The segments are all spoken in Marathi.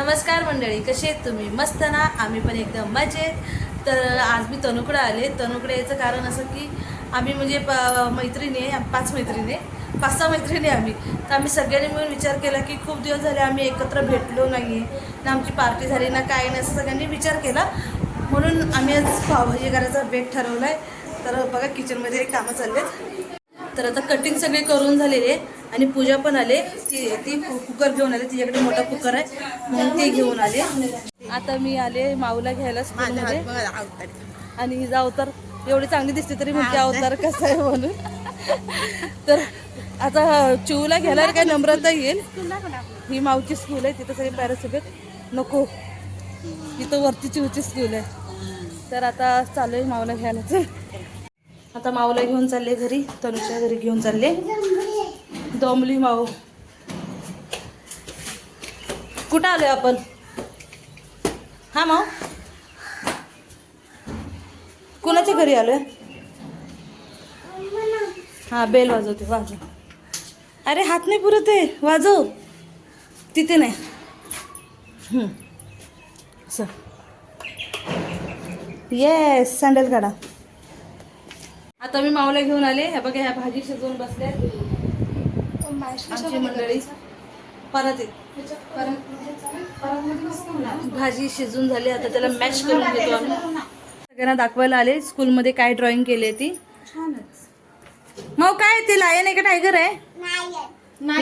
नमस्कार मंडळी कसे आहेत तुम्ही? मस्त ना? आम्ही पण एकदम मजेत. तर आज मी तनुकडं आले. तनुकडे यायचं कारण असं की आम्ही म्हणजे प मैत्रिणी आहे पाच मैत्रिणी आहे. पाच सहा मैत्रिणी आम्ही. तर आम्ही सगळ्यांनी मिळून विचार केला की खूप दिवस झाले आम्ही एकत्र भेटलो नाही आहे ना आमची पार्टी झाली ना काय नाही असं सगळ्यांनी विचार केला. म्हणून आम्ही आज पावभाजी करायचा बेट ठरवला आहे तर बघा किचनमध्ये कामं चाललेत. तर आता कटिंग सगळे करून झालेले. आणि पूजा पण आले. ती ती कुकर घेऊन आले. तिच्याकडे मोठा कुकर आहे. म्हणून ते घेऊन आले. आता मी आले माऊला घ्यायला स्कूलमध्ये आणि हिचा अवतार एवढी चांगली दिसते तरी म्हणते अवतार कसा आहे म्हणून. तर आता चिवला घ्यायला काय नम्रता येईल? ही माऊची स्कूल आहे. तिथं सगळे पॅरासोबत नको. तिथं वरती चिवची स्कूल आहे. तर आता चालू आहे माऊला घ्यायला. आता माऊला घेऊन चालले घरी. तनुच्या घरी घेऊन चालले. दमली माऊ कुठं आलोय आपण? हा माऊ कुणाच्या घरी आलोय? हा बेल वाजवते वाजव. अरे हात नाही पुरत आहे. वाजव. तिथे नाही. सर येस सँडल काढा. आता मी माऊला घेऊन आले. हे बघा ह्या भाजी शिजवून बसल्या आमची मंडळी. परत. भाजी शिजून झाली आता त्याला मॅच करून घेतो आम्ही. सगळ्यांना दाखवायला आले स्कूलमध्ये काय ड्रॉइंग केली ती? मग काय ते? लायन आहे का टायगर आहे?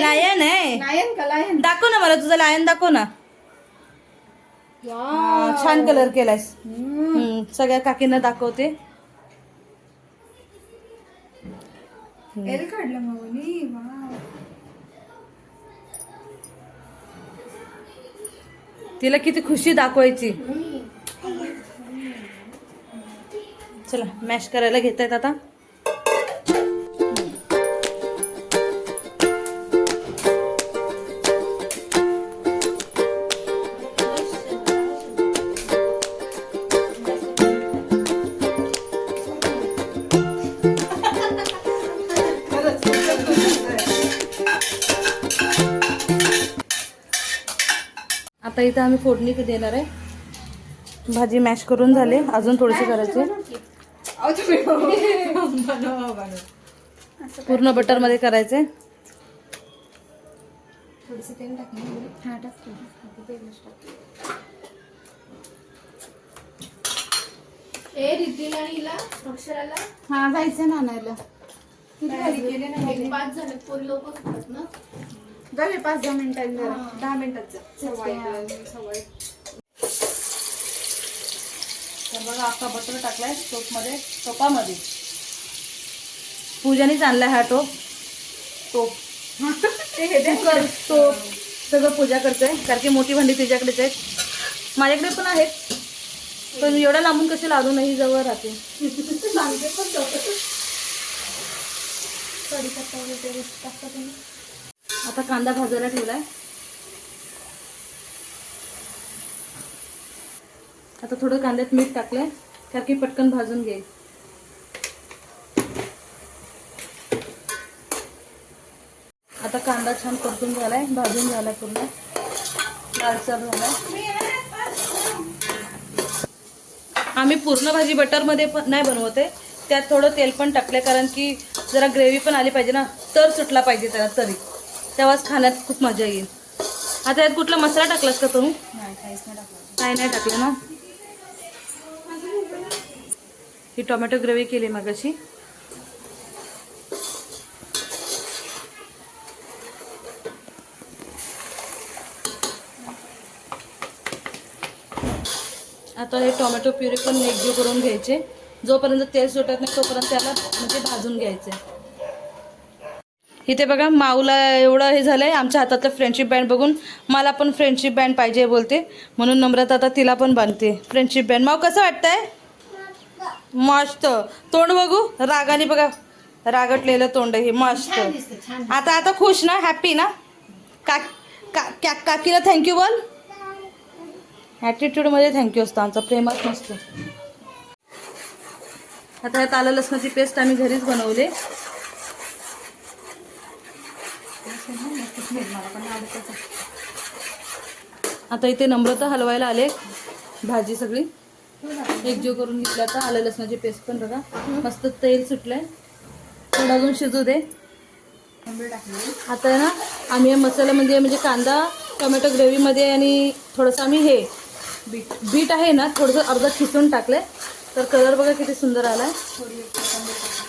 लायन आहे. दाखव ना मला तुझा लायन दाखव ना. छान कलर केलायस. हम्म, सगळ्या काकींना दाखवते. एल काढलं तिला किती खुशी दाखवायची. चला मॅश करायला घेत आहेत आता. इथं आम्ही फोडणी देणार आहे. भाजी मॅश करून झाले. अजून थोडेसे करायचे. पूर्ण बटरमध्ये करायचे. थोडस तेल टाकलं हा हा जायचं ना आणायला किती भारी केले ना एक पाच झाले पोरी लोक ना. दे पाच दहा मिनिटात जरा दहा मिनिटात. तर बघा अख्खा बटर टाकलाय टोपमध्ये टोपामध्ये पूजानेच आणलाय हा टोप. टोप. हे. कुकर टोप. सगळं पूजा करते कारण की मोठी भांडी तिच्याकडेच आहेत. माझ्याकडे पण आहेत. पण एवढ्या लांबून कसे लावून नाही जवळ राहते. सांगते पण आता कांदा भाजायला ठेवलाय. आता थोडं कांद्यात मीठ टाकलंय कारण की पटकन भाजून घे. आता कांदा छान परतून झालाय भाजून झालाय पूर्ण. लालसर झालाय. आम्ही पूर्ण भाजी बटरमध्ये पण नाही बनवते त्यात थोडं तेल पण टाकलंय कारण की जरा ग्रेव्ही पण आली पाहिजे ना तर सुटला पाहिजे त्याला तरी. तेव्हाच खाण्यात खूप मजा येईल. आता यात कुठला मसाला टाकलास का नाही टाकलं. काय नाही टाकलं ना? ही टोमॅटो ग्रेव्ही केली मग अशी आता हे टोमॅटो प्युरी पण एकजीव करून घ्यायचे जोपर्यंत तेल सुटत नाही तोपर्यंत त्याला म्हणजे भाजून घ्यायचे. इथे बघा माऊला एवढं हे झालंय आमच्या हातातलं फ्रेंडशिप बँड बघून मला पण फ्रेंडशिप बँड पाहिजे बोलते. म्हणून नम्रता आता तिला पण बांधते. फ्रेंडशिप बँड माऊ कसं वाटतंय? मस्त. तोंड बघू. रागाने बघा. रागटलेलं तोंड हे मस्त. आता आता खुश ना? हॅपी ना? का का- का- काकीला थँक्यू बोल. ॲटिट्यूडमध्ये थँक्यू असतो आमचा. प्रेमात नसतो. आता ह्यात आलं लसणाची पेस्ट आम्ही घरीच बनवले. आता इथे नम्रता हलवायला आले. भाजी सगळी. एकजीव करून घेतली आता. आलं लसणाची पेस्ट पण बघा. मस्त तेल सुटलंय. थोडं अजून शिजू दे. आता आहे ना आम्ही मसाला म्हणजे म्हणजे कांदा टोमॅटो ग्रेव्हीमध्ये आणि थोडंसं आम्ही हे बीट बीट आहे ना थोडंसं अर्धा खिसून टाकलंय. तर कलर बघा किती सुंदर आलाय.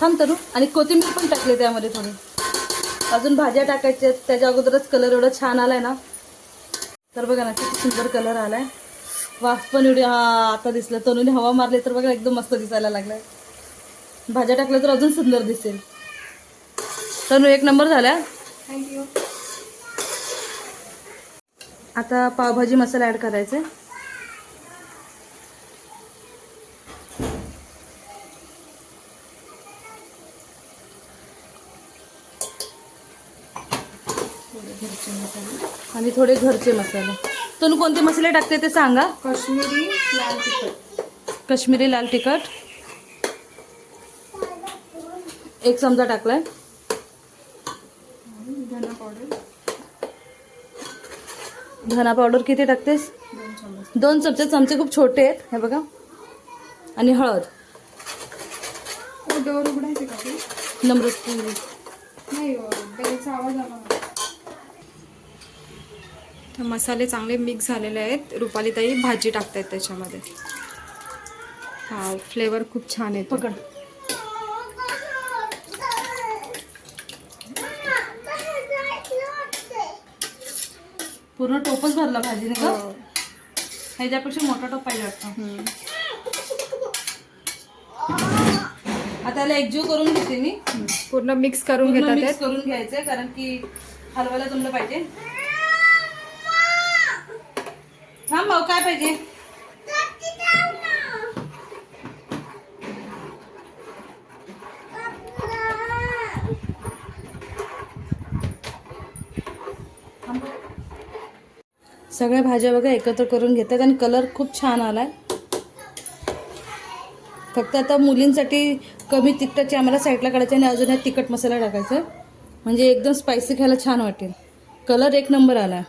थांब तरू आणि कोथिंबीर पण टाकली त्यामध्ये थोडी. अजून भाज्या टाकायच्या. त्याच्या अगोदरच कलर एवढा छान आलाय ना. तर बघा ना किती सुंदर कलर आलाय. वाफ पण एवढी हा आता दिसलं. तनुने हवा मारली तर बघा एकदम मस्त दिसायला लागलाय. भाज्या टाकल्या तर अजून सुंदर दिसेल. तनु एक नंबर झाला. थँक्यू आता पावभाजी मसाला ॲड करायचा आहे आणि थोडे घरचे मसाले. तू कोणते मसाले टाकते ते सांगा. काश्मीरी लाल तिखट. काश्मीरी लाल तिखट. एक चमचा टाकलाय. धना पावडर. धना पावडर किती टाकतेस? दोन चमच. चमचे. खूप छोटे आहेत. हे बघा. आणि हळद. हो, डोर उघडायचे का ते? नाही हो, आवाज आला मसाले चांगले मिक्स झालेले आहेत. रुपालीताई भाजी टाकतायत त्याच्यामध्ये. हा फ्लेवर खूप छान येतो पकड. पूर्ण टोपच भरला भाजीने का हो. ह्याच्यापेक्षा मोठा टोप पाहिजे वाटतं. आता याला एकजीव करून घेते मी. पूर्ण मिक्स करून घेतात. करून घ्यायचंय कारण की हलवायला जमलं पाहिजे. खाऊ काय पाहिजे? सगळ्या भाज्या वगैरे एकत्र करून घेतात आणि कलर खूप छान आला आहे फक्त आता मुलींसाठी कमी तिखटाची आम्हाला साईडला काढायची आणि अजून ह्यात तिखट मसाला टाकायचा. आहे. म्हणजे एकदम स्पायसी खायला छान वाटेल. कलर एक नंबर आला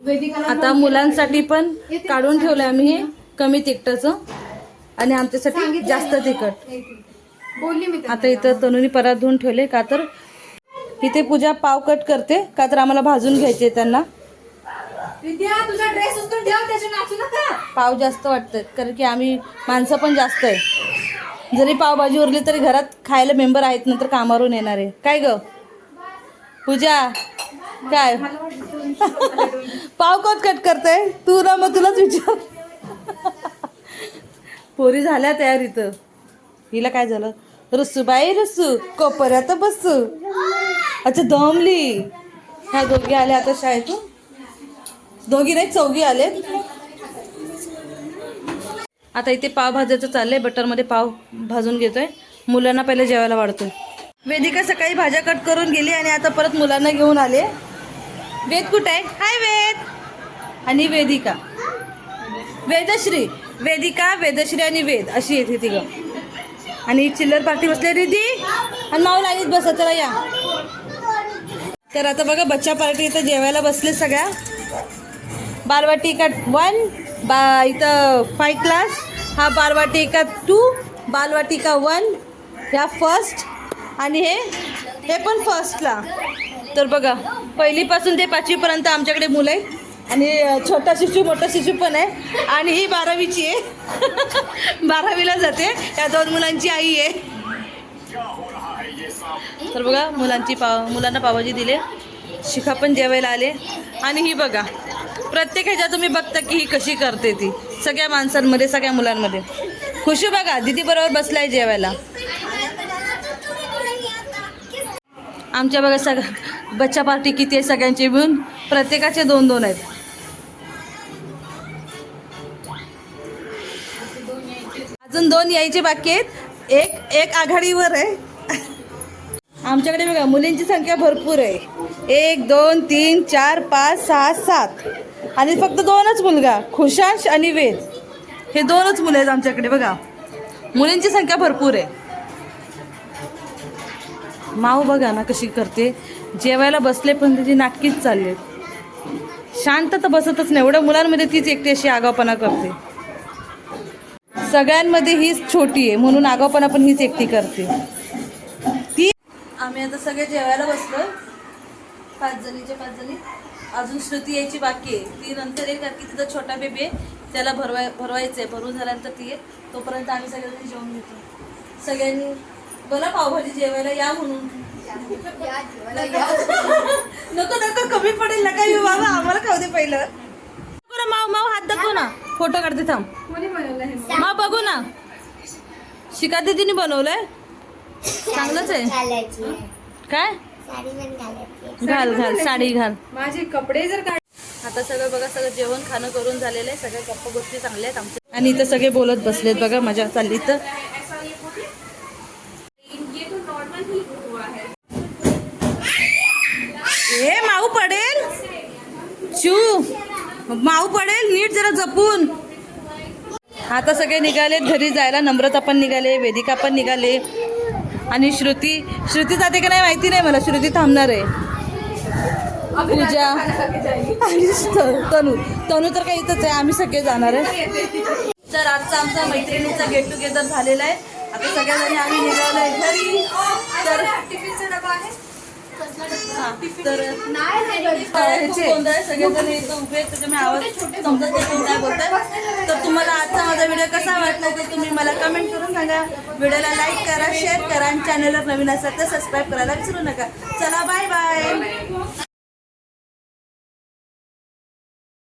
आता मुलांसाठी पण काढून ठेवलं आम्ही हे कमी तिखटाचं. आणि आमच्यासाठी जास्त तिखट. बोलली मी. आता इथं तनुनी परात धुवून ठेवले का तर इथे पूजा पाव कट करते का तर आम्हाला भाजून घ्यायचे त्यांना. विद्या तुझा ड्रेस उचलून ठेव त्याचे नाचू नका. पाव जास्त वाटतात कारण की आम्ही माणसं पण जास्त आहे. जरी पावभाजी उरली तरी घरात खायला मेंबर आहेत नंतर कामावरून येणार. आहे काय ग? पूजा काय? पाव कट कट करते तू ना मग तुलाच विचार. पोरी झाल्या तयार इथं. हिला काय झालं? रस्सू बाई रस्सू कोपऱ्यात बसू. अच्छा दमली. ह्या दोघी आल्या आता शाळेतून? दोघी नाही चौघी आले आता इथे पाव भाजायचं चाललंय. बटरमध्ये पाव भाजून घेतोय. मुलांना पहिले जेवायला वाढतोय. वेदिका सकाळी भाज्या कट करून गेली आणि आता परत मुलांना घेऊन आले वेद कुठे आहे? हाय वेद. आणि वेदिका. वेदश्री. वेदिका वेदश्री आणि वेद अशी येते तिघं. आणि चिल्लर पार्टी बसले रिधी आणि माऊ आणीच बसा चला या. तर आता बघा बच्चा पार्टी इथं जेवायला बसले सगळ्या. बालवाटी एका वन बा इथं फाय क्लास हा बालवाटी एका टू बालवाटिका वन ह्या फर्स्ट आणि हे हे पण फर्स्टला तर बघा पहिलीपासून ते पाचवीपर्यंत आमच्याकडे मुलं आहे आणि छोटा शिशू मोठा शिशू पण आहे. आणि ही बारावीची आहे. बारावीला जाते. या दोन मुलांची आई आहे. तर बघा मुलांची पाव मुलांना पावाजी दिले. शिखा पण जेवायला आले. आणि ही बघा प्रत्येक ह्याच्यात तुम्ही बघता की ही कशी करते ती. सगळ्या माणसांमध्ये सगळ्या मुलांमध्ये. खुशी हो बघा दिदी बरोबर बसलाय जेवायला. आमच्या बघा सग बच्चा पार्टी किती आहे सगळ्यांची मिळून? प्रत्येकाचे दोन दोन आहेत. अजून दोन यायचे बाकी आहेत. एक एक आघाडीवर आहे. आमच्याकडे बघा मुलींची संख्या भरपूर आहे. एक दोन तीन चार पाच सहा सात. आणि फक्त दोनच मुलगा खुशांश आणि वेद. हे दोनच मुलं आहेत आमच्याकडे बघा. मुलींची संख्या भरपूर आहे. माव बघा ना कशी करते. जेवायला बसले पण तिची नाटकीच चालले. शांत तर बसतच नाही. एवढ्या मुलांमध्ये तीच एकटी अशी आगावपणा करते. सगळ्यांमध्ये हीच छोटी आहे म्हणून आगावपणा पण हीच एकटी करते. ती आम्ही आता सगळे जेवायला बसलो पाच जणीचे पाच जणी. अजून श्रुती यायची बाकी आहे. ती नंतर येईल कारण की तिचा छोटा बेबी आहे. त्याला भरवाय भरवायचं आहे भरून झाल्यानंतर ती आहे तोपर्यंत आम्ही सगळ्यांनी जेवून घेतो. सगळ्यांनी बोला पावभाजी जेवायला या म्हणून. नको नको कमी पडेल नका येऊ बाबा आम्हाला खाऊ दे पहिलं. ना, माव माव हात दाखव ना. फोटो काढते थांब. माव बघू ना. शिका दीदीने बनवलंय. चांगलंच आहे. काय? घाल घाल साडी घाल. माझे कपडे जर काढ आता सगळं बघा सगळं जेवण खाणं करून झालेलं आहे. सगळ्या गप्पा गोष्टी चांगल्या आहेत आमच्या. आणि इथं सगळे बोलत बसलेत बघा मजा चालली तर ए माऊ पडेल शिव माऊ पडेल नीट जरा जपून. आता सगळे निघाले घरी जायला. नम्रता पण निघाले वेदिका पण निघाले. आणि श्रुती श्रुती जाते का नाही माहिती नाही मला. श्रुती थांबणार आहे. पूजा. आणि तनू. तनू तर काही इथंच आहे. आम्ही सगळे जाणार आहे. तर आजचा आमचा मैत्रिणीचा गेट टुगेदर झालेला आहे. आता सगळ्याजणी आम्ही निघालो आहे घरी. तर तर सगळेजण इथं उभे आहेत, त्याच्यामुळे आवाज समजत नाही काय तर तुम्हाला आजचा माझा व्हिडिओ कसा वाटला ते तुम्ही मला कमेंट करून सांगा. व्हिडिओला लाईक करा शेअर करा आणि चॅनलवर नवीन असेल तर सबस्क्राईब करायला विसरू नका. चला बाय बाय